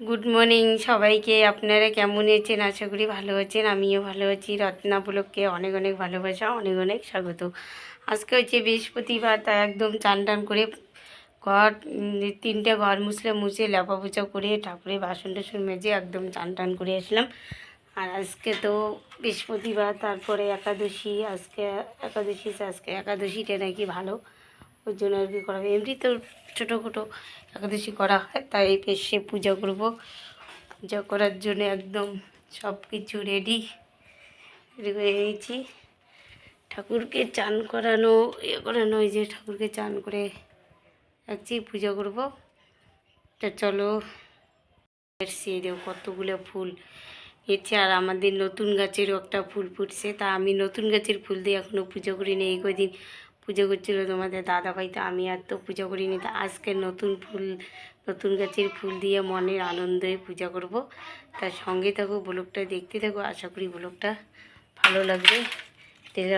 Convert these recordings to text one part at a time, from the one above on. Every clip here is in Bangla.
গুড মর্নিং সবাইকে। আপনারা কেমন আছেন? আশা করি ভালো আছেন। আমিও ভালো আছি। রত্না ব্লককে অনেক অনেক ভালোবাসা, অনেক অনেক স্বাগত। আজকে হচ্ছে বৃহস্পতিবার তা একদম চান টান করে ঘর তিনটে ঘর মুছলে মুছে লেপা পোছা করে ঠাকুরে বাসন টাসন মেজে একদম চান টান করে আসলাম। আর আজকে তো বৃহস্পতিবার, তারপরে একাদশী, আজকে একাদশী, আজকে একাদশীটা নাকি ভালো। ওই জন্য আর কি করা হবে এমনি তো ছোটো খাটো একাদশী করা হয়, তাই এসে পূজা করব। পূজা করার জন্য একদম সব কিছু রেডি রেডি করে নিয়েছি ঠাকুরকে চান করানো ইয়ে করানো ওই যে ঠাকুরকে চান করে রাখছি পূজা করব। তা চলো এসছি দেখো কতগুলো ফুল এসছে আর আমাদের নতুন গাছেরও একটা ফুল ফুটছে। তা আমি নতুন গাছের ফুল দিয়ে এখনও পুজো করিনি, এই কদিন পুজো করছিল তোমাদের দাদা ভাই তা আমি আর তো পুজো করিনি। তা আজকে নতুন ফুল, নতুন গাছের ফুল দিয়ে মনের আনন্দে পূজা করব। তার সঙ্গে থাকো, ব্লগটা দেখতে থাকো, আশা করি ব্লগটা ভালো লাগবে।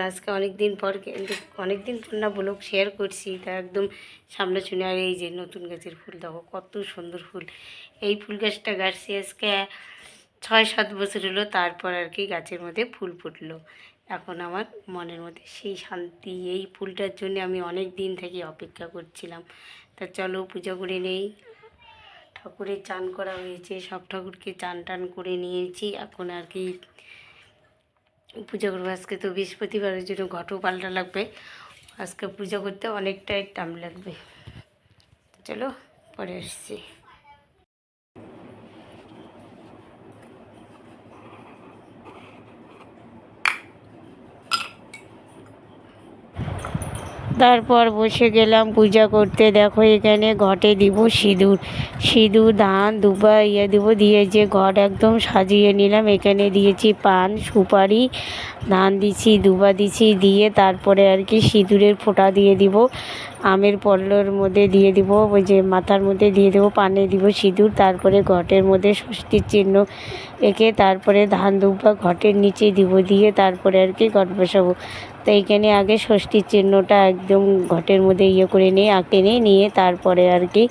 আজকে অনেক দিন পর কিন্তু অনেক দিন পর না ব্লগ শেয়ার করছি। তা একদম সামনাসামনি আর এই যে নতুন গাছের ফুল, দেখো কত সুন্দর ফুল। এই ফুল গাছটা গাছছি আজকে ছয় সাত বছর হলো, তারপর আর কি গাছের মধ্যে ফুল ফুটলো। এখন আমার মনের মধ্যে সেই শান্তি, এই ফুলটার জন্য আমি অনেক দিন থেকে অপেক্ষা করছিলাম। তা চলো পুজো করে নেই। ঠাকুরের চান করা হয়েছে, সব ঠাকুরকে চান টান করে নিয়েছি। এখন আর কি পুজো করব। আজকে তো বৃহস্পতিবারের জন্য ঘটও পাল্টা লাগবে। আজকে পুজো করতে অনেকটাই টাইম লাগবে। চলো, পরে আসছি। তারপর বসে গেলাম পূজা করতে। দেখো এখানে ঘটে দিব সিঁদুর। সিঁদুর ধান দুবা ইয়ে দিব দিয়ে যে ঘট একদম সাজিয়ে নিলাম। এখানে দিয়েছি পান, সুপারি ধান দিছি, দুবা দিছি দিয়ে তারপরে আর কি সিঁদুরের ফোঁটা দিয়ে দিব। আমের পল্লর মধ্যে দিয়ে দিব, ওই যে মাথার মধ্যে দিয়ে দেবো, পানে দিব সিঁদুর। তারপরে ঘটের মধ্যে ষষ্ঠীর চিহ্ন এঁকে তারপরে ধান দুব্বা ঘটের নিচে দিব দিয়ে তারপরে আর কি ঘট বসাবো। তো এইখানে আগে ষষ্ঠীর চিহ্নটা একদম ঘটের মধ্যে ইয়ে করে নিয়ে, আঁকে নিয়ে নিয়ে তারপরে আর কি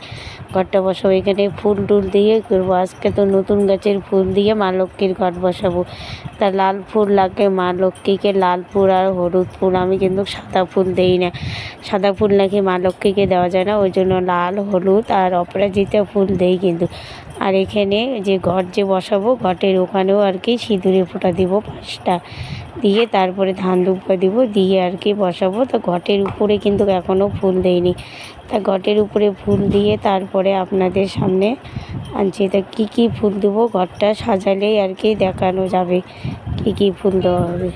ঘরটা বসাবো। এখানে ফুল টুল দিয়ে করব। আজকে তো নতুন গাছের ফুল দিয়ে মা লক্ষ্মীর ঘট বসাবো। তা লাল ফুল লাগে, মা লক্ষ্মীকে লাল ফুল আর হলুদ ফুল, আমি কিন্তু সাদা ফুল দেই না। সাদা ফুল নাকি মা লক্ষ্মীকে দেওয়া যায় না, ওই জন্য লাল, হলুদ আর অপরাজিতা ফুল দেই কিন্তু। আর এখানে যে ঘট যে বসাবো, ঘটের ওখানেও আর কি সিঁদুরে ফোঁটা দিব, পাঁচটা। দিয়ে তারপরে ধান দুব্বা দিব, দিয়ে আর কি বসাবো। তো ঘটের উপরে কিন্তু এখনও ফুল দেইনি। তা ঘটের উপরে ফুল দিয়ে তারপরে আপনাদের সামনে আনছি। তা কী কী ফুল দেবো? ঘরটা সাজালেই আর কি দেখানো যাবে, কী কী ফুল দেওয়া হবে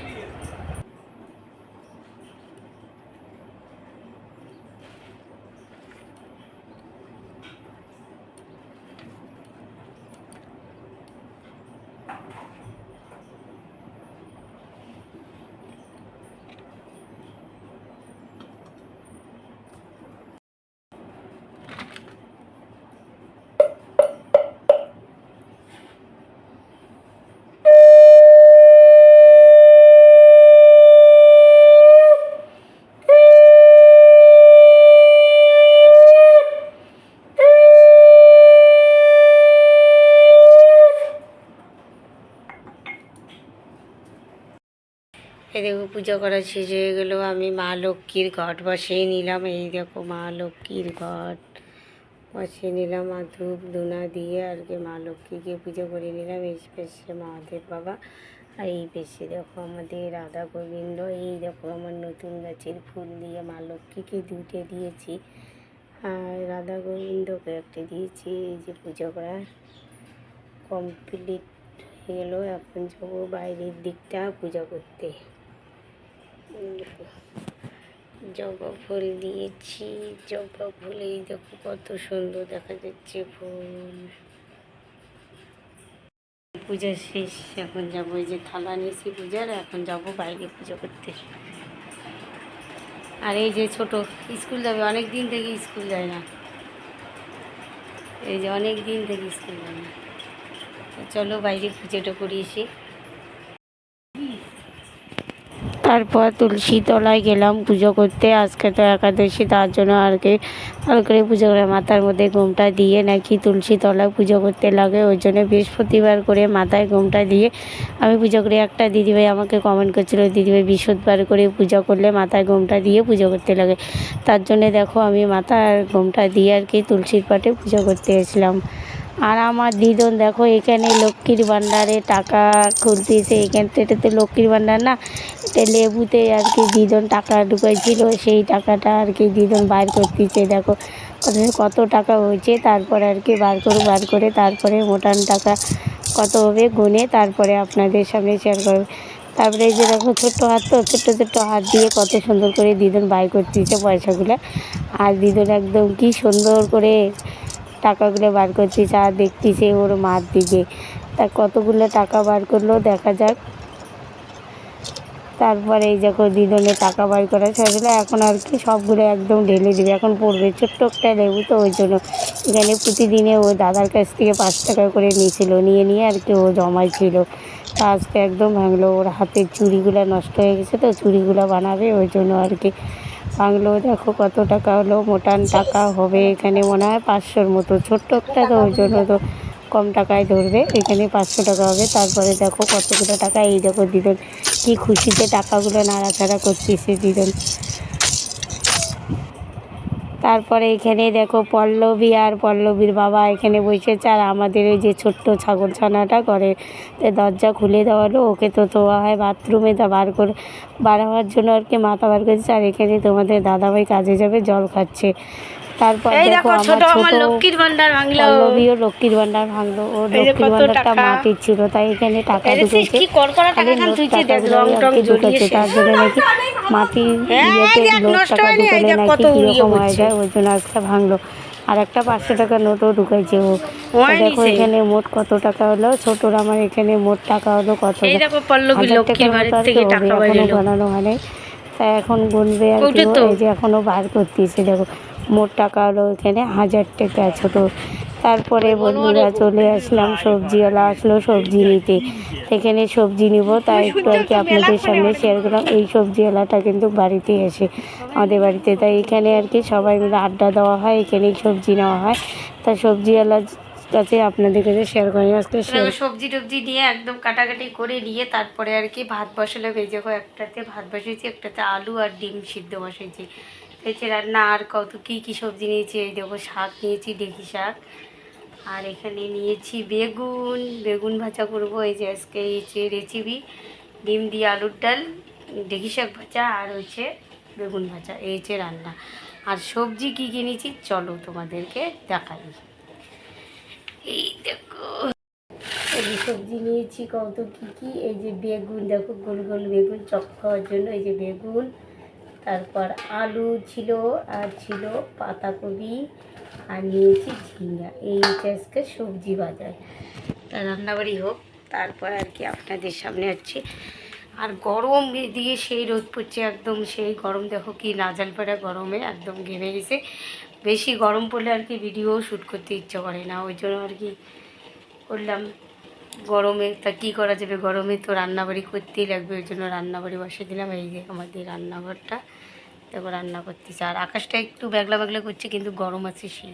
এই দেখো পুজো করা শেষ হয়ে গেলো, আমি মা লক্ষ্মীর ঘট বসিয়ে নিলাম। এই দেখো মা লক্ষ্মীর ঘট বসিয়ে নিলাম আর ধূপ ধুনা দিয়ে আর কি মা লক্ষ্মীকে পুজো করে নিলাম। এই পেশে মহাদেব বাবা আর এই পেশে দেখো আমাদের রাধা গোবিন্দ। এই দেখো আমার নতুন গাছের ফুল দিয়ে মা লক্ষ্মীকে দুটে দিয়েছি আর রাধা গোবিন্দকে একটা দিয়েছি। এই যে পুজো করা কমপ্লিট হয়ে গেলো, এখন যাব বাইরের দিকটা পূজা করতে। জবা ফুল দিয়েছি। জবা ফুল, এই দেখো কত সুন্দর দেখা যাচ্ছে ফুল। পূজা শেষ, এখন যাব এই যে থালা নিয়েছি পূজার, এখন যাব বাইরে পুজো করতে। আর এই যে ছোট স্কুল যাবে, অনেক দিন থেকে স্কুল যায় না। এই যে অনেক দিন থেকে স্কুল যায় না। চলো বাইরে পুজোটা করিয়েছি তারপর তুলসী তলায় গেলাম পুজো করতে। আজকে তো একাদশী, তার জন্য আর কি ভালো করে পুজো করে মাথার মধ্যে ঘুমটা দিয়ে নাকি তুলসী তলায় পুজো করতে লাগে। ওই জন্য বৃহস্পতিবার করে মাথায় ঘুমটা দিয়ে আমি পুজো করি। একটা দিদিভাই আমাকে কমেন্ট করছিল, দিদিভাই, বৃহস্পতিবার করে পুজো করলে মাথায় ঘুমটা দিয়ে পুজো করতে লাগে। তার জন্যে দেখো আমি মাথার ঘুমটা দিয়ে আর কি তুলসীর পাটে পুজো করতে এসেছিলাম। আর আমার দিদন দেখো, এখানে লক্ষ্মীর ভাণ্ডারে টাকা খুলতেছে। এখান থেকে তো লক্ষ্মীর ভাণ্ডার না এটা লেবুতে আর কি দিদন টাকা ঢুকাইছিল, সেই টাকাটা আর কি দিদন বার করতেছে। দেখো কত টাকা হয়েছে, তারপরে আর কি বার করে বার করে তারপরে মোটান টাকা কত হবে গুনে তারপরে আপনাদের সামনে শেয়ার করবে তারপরে এই যে দেখো, ছোট্ট হাত তো, ছোট্ট ছোট্ট হাত দিয়ে কত সুন্দর করে দিদন বাই করতেছে পয়সাগুলো। আর দিদন একদম কি সুন্দর করে টাকাগুলো বার করতেছে আর দেখতেছে ওর মার দিকে। তা কতগুলো টাকা বার করল দেখা যাক। তারপরে এই দেখো দিদনে টাকা বার করা সেগুলো এখন আর কি সবগুলো একদম ঢেলে দিবে। এখন পড়বে ছোট্ট একটা লেবু তো ওই জন্য। এখানে প্রতিদিনে ও দাদার কাছ থেকে পাঁচ টাকা করে নিয়েছিল। নিয়ে নিয়ে আর কি ও জমাই ছিল তা আজকে একদম ভাঙলো। ওর হাতের চুড়িগুলো নষ্ট হয়ে গেছে তো চুড়িগুলো বানাবে ওই জন্য আর কি। ভাঙলো, দেখো কত টাকা হলো মোটান টাকা হবে এখানে মনে হয় পাঁচশোর মতো ছোট্ট একটা তো ওই জন্য তো কম টাকায় ধরবে, এখানে পাঁচশো টাকা হবে, তারপরে দেখো কতগুলো টাকা, এই দেখো দিদন কি খুশিতে টাকাগুলো নাড়াচাড়া সে দিদন। তারপরে এখানে দেখো পল্লবী আর পল্লবীর বাবা এখানে বসেছে আর আমাদের ওই যে ছোট্ট ছাগল ছানাটা করে তো দরজা খুলে দেওয়ালো। ওকে তো তোয়া হয় বাথরুমে তা বার করে, বার হওয়ার জন্য আর কি মাথা বার করেছে। আর এখানে তোমাদের দাদাভাই কাজে যাবে, জল খাচ্ছে। তারপর এই দেখো ছোট আমার লক্ষ্মীর ভান্ডার ভাঙলো। পল্লবীও লক্ষ্মীর ভান্ডার ভাঙলো। এই লক্ষ্মীর ভান্ডারটা। মাটির ছিল তাই এখানে টাকা ঢুকেছে। কি কড়কড়া টাকা খান তুই দেখ রং টং ঢুকেছে তার জন্য নাকি মাটির হ্যাঁ, ইয়েতে লোক নষ্ট টাকা হয়নি, এই ঢুকলে নাকি কত ইয়ে হয়ে যায় ওই জন্য আজকে ভাঙলো। আর একটা পাঁচশো টাকা নোটও ঢুকাইছে ও। দেখো এখানে মোট কত টাকা হলো? ছোটোর আমার এখানে মোট টাকা হলো কত? এখনও বানানো হয় নাই। তা এখন গুনবে আর কি ও, এই যে এখনও বার করতেছে দেখো। মোট টাকা হলো এখানে হাজার টাকা ছোট। তারপরে বন্ধুরা চলে আসলাম সবজিওয়ালা আসলো সবজি নিতে। এখানে সবজি নিব তাই একটু আর কি আপনাদের সামনে শেয়ার করলাম এই সবজিওয়ালাটা কিন্তু বাড়িতে এসে আমাদের বাড়িতে। তাই এখানে আর কি সবাই মিলে আড্ডা দেওয়া হয় এখানেই সবজি নেওয়া হয়। তা সবজিওয়ালা কাছে আপনাদের কাছে শেয়ার করি আজকে সবজি টবজি নিয়ে একদম কাটাকাটি করে নিয়ে তারপরে আর কি ভাত বসালে ভেজে একটাতে ভাত বসিয়েছি একটাতে আলু আর ডিম সিদ্ধ বসিয়েছি এছাড়া রান্না আর কত, কী কী সবজি নিয়েছি? এই দেখো, শাক নিয়েছি ডেকি শাক। আর এখানে নিয়েছি বেগুন। বেগুন ভাজা করব, এই যে আজকে এই যে রেসিপি ডিম দিয়ে আলুর ডাল ডেকি শাক ভাজা, আর হচ্ছে বেগুন ভাজা, এই যে রান্না। আর সবজি কী কী নিয়েছি? চলো তোমাদেরকে দেখাই। এই দেখো, এই সবজি নিয়েছি, কত কী কী? এই যে বেগুন, দেখো, গোল গোল বেগুন, চপ খাওয়ার জন্য, এই যে বেগুন। তারপর আলু ছিল আর ছিল পাতাকপি আর নিয়েছি ঝিঙ্গা। এই হচ্ছে আজকে সবজি বাজার। তা রান্নাবাড়ি হোক, তারপর আর কি আপনাদের সামনে হচ্ছে আর গরম দিয়ে সেই রোদ পড়ছে একদম, সেই গরম দেখো কি নাজাল পাড়া গরমে একদম ঘেমে গেছে। বেশি গরম পড়লে আর কি ভিডিও শ্যুট করতে ইচ্ছা করে না, ওই জন্য আর কি করলাম। গরমে তা কী করা যাবে? গরমে তো রান্নাবাড়ি করতেই লাগবে, ওই জন্য রান্নাবাড়ি বসে দিলাম। এই যে আমাদের রান্নাঘরটা। তারপর রান্না করতেছে। আর আকাশটা একটু মেঘলা মেঘলা করছে, কিন্তু গরম আছে সেই।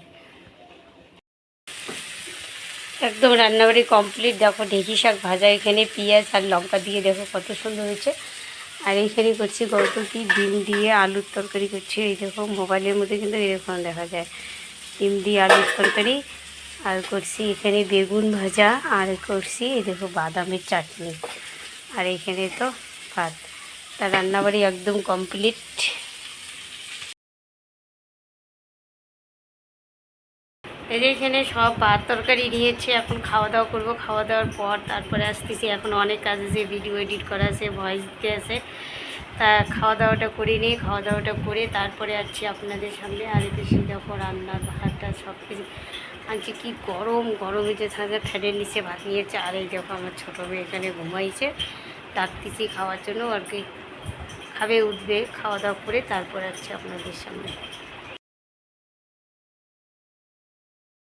একদম রান্নাবাড়ি কমপ্লিট দেখো ঢেঁকি শাক ভাজা, এখানে পেঁয়াজ আর লঙ্কা দিয়ে দেখো কত সুন্দর হয়েছে। আর এইখানে করছি গত কি ডিম দিয়ে আলুর তরকারি করছি। এই দেখো, মোবাইলের মধ্যে কিন্তু এরকম দেখা যায়। ডিম দিয়ে আলুর তরকারি। আর করছি এখানে বেগুন ভাজা, আর করছি এই দেখো বাদামের চাটনি। আর এখানে তো ভাত। তা রান্নাবাড়ি একদম কমপ্লিট এই যে এখানে সব ভাত তরকারি নিয়েছে এখন খাওয়া দাওয়া করব। খাওয়া দাওয়ার পর তারপরে আসতেছি, এখন অনেক কাজ আছে ভিডিও এডিট করা আছে ভয়েস দিতে আছে। তা খাওয়া দাওয়াটা করে নিয়ে খাওয়া দাওয়াটা করে তারপরে আসছি আপনাদের সামনে। আর এদেশে দেখো রান্না ভাতটা সব কিছু আনছি কি গরম, গরমে যে থাকে ফ্যানের নিচে ভাত নিয়েছে আর এই দেখো আমার ছোটো মেয়ে এখানে ঘুমাইছে। ডাকতেছি খাওয়ার জন্য আর কি খাবে, উঠবে, খাওয়া দাওয়া করে তারপর আসছে আপনাদের সামনে।